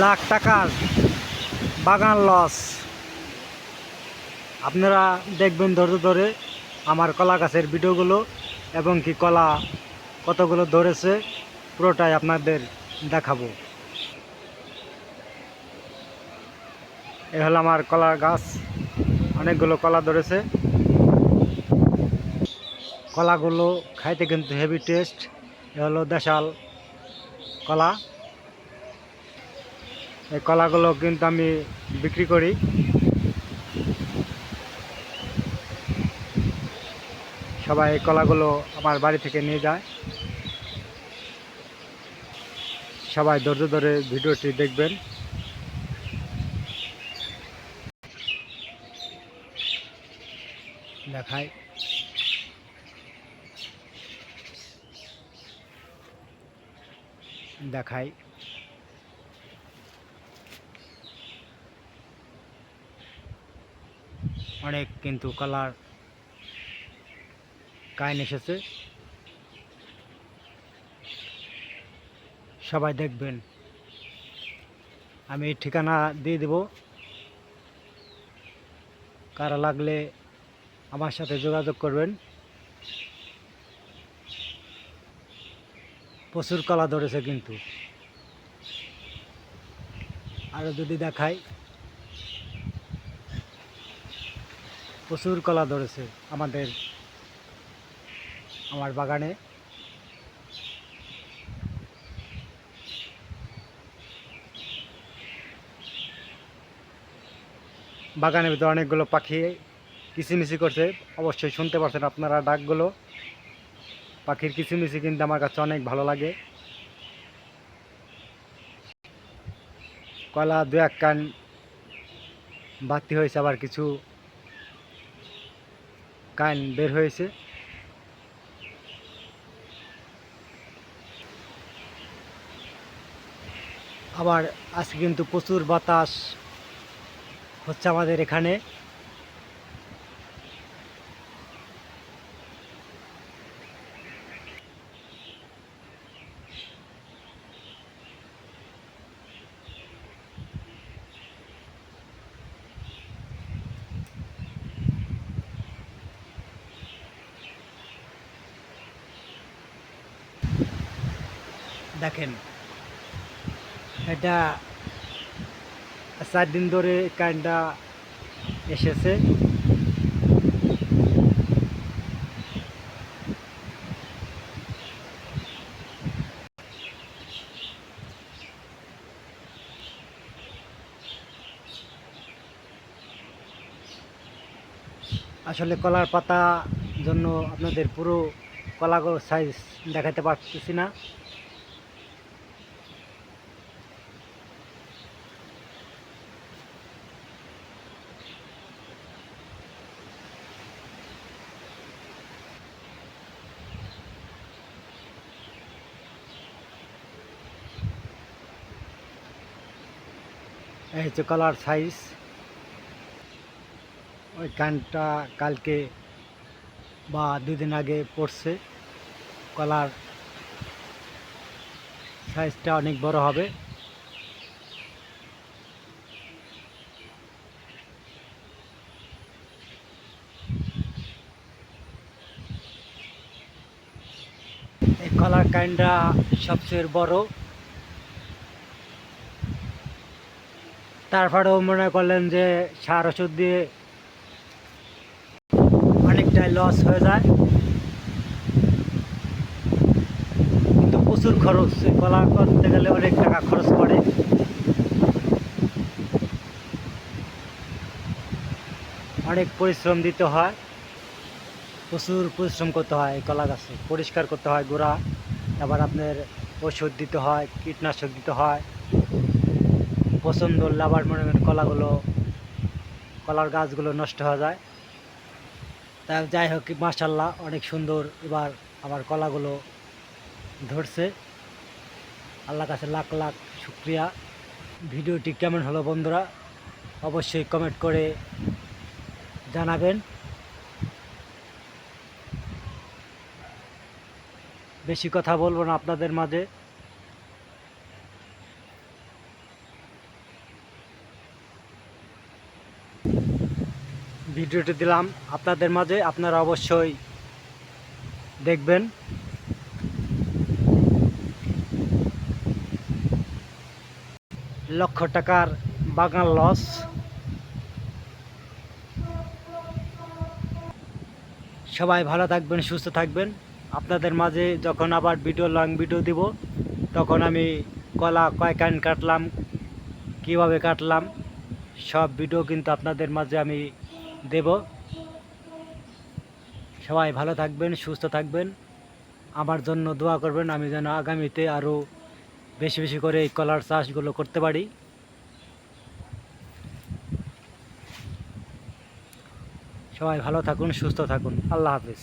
লাখ টাকার বাগান লস। আপনারা দেখবেন ধরে ধরে আমার কলা গাছের ভিডিওগুলো এবং কি কলা কতগুলো ধরেছে, পুরোটাই আপনাদের দেখাবো। এ হলো আমার কলা গাছ, অনেকগুলো কলা ধরেছে। কলাগুলো খাইতে কিন্তু হেভি টেস্ট এ হলো দেশাল কলা। এই কলাগুলো কিন্তু আমি বিক্রি করি। সবাই এই কলাগুলো আমার বাড়ি থেকে নিয়ে যায়। সবাই ধৈর্য ধরে ভিডিওটি দেখবেন। দেখায় দেখাই। অনেক কিন্তু কালার কাইন এসেছে। সবাই দেখবেন। আমি ঠিকানা দিয়ে দেব। কারা লাগলে আমার সাথে যোগাযোগ করবেন। প্রচুর কলা ধরেছে কিন্তু। আরও যদি দেখাই। প্রচুর কলা ধরেছে আমাদের, আমার বাগানে। বাগানের ভিতরে অনেকগুলো পাখি কিচিমিচি করছে। অবশ্যই শুনতে পারছেন আপনারা ডাকগুলো। পাখির কিচিমিচি কিন্তু আমার কাছে অনেক ভালো লাগে। কলা দু এক কান বাতি হয়েছে আবার কিছু কান বের হয়েছে। আবার আজকে কিন্তু প্রচুর বাতাস হচ্ছে আমাদের এখানে। দেখেন। এটা চার দিন ধরে কারেন্টটা এসেছে। আসলে কলার পাতা জন্য আপনাদের পুরো কলাগুলো সাইজ দেখাতে পারতেছি না। এই হচ্ছে কলার সাইজ ওই কানটা কালকে বা দুদিন আগে পড়ছে। কলার সাইজটা অনেক বড় হবে। এই কলার কাইন্ডটা সবচেয়ে বড়। তারপরেও মনে করলেন যে সার ওষুধ দিয়ে অনেকটাই লস হয়ে যায়। কিন্তু প্রচুর খরচ কলা করতে গেলে অনেক টাকা খরচ পড়ে। অনেক পরিশ্রম দিতে হয়, প্রচুর পরিশ্রম করতে হয় কলা গাছে। পরিষ্কার করতে হয় গোড়া আবার আপনার ওষুধ দিতে হয়, কীটনাশক দিতে হয়। পছন্দ হলে আবার মনে করেন কলাগুলো, কলার গাছগুলো নষ্ট হয়ে যায়। তা যাই হোক, মাশাল্লাহ অনেক সুন্দর এবার আমার কলাগুলো ধরছে। আল্লাহ কাছে লাখ লাখ শুক্রিয়া। ভিডিওটি কেমন হলো বন্ধুরা অবশ্যই কমেন্ট করে জানাবেন। বেশি কথা বলব না আপনাদের মাঝে। ভিডিওটি দিলাম। আপনাদের মাঝে আপনারা অবশ্যই দেখবেন। লক্ষ টাকার বাগান লস। সবাই ভালো থাকবেন, সুস্থ থাকবেন। আপনাদের মাঝে যখন আবার ভিডিও লং ভিডিও দিব, তখন আমি কলা কয় কান কাটলাম। কীভাবে কাটলাম, সব ভিডিও কিন্তু আপনাদের মাঝে আমি দেব। সবাই ভালো থাকবেন, সুস্থ থাকবেন। আমার জন্য দোয়া করবেন, আমি যেন আগামীতে আরও বেশি বেশি করে এই কলার চাষগুলো করতে পারি। সবাই ভালো থাকুন, সুস্থ থাকুন। আল্লাহ হাফিজ।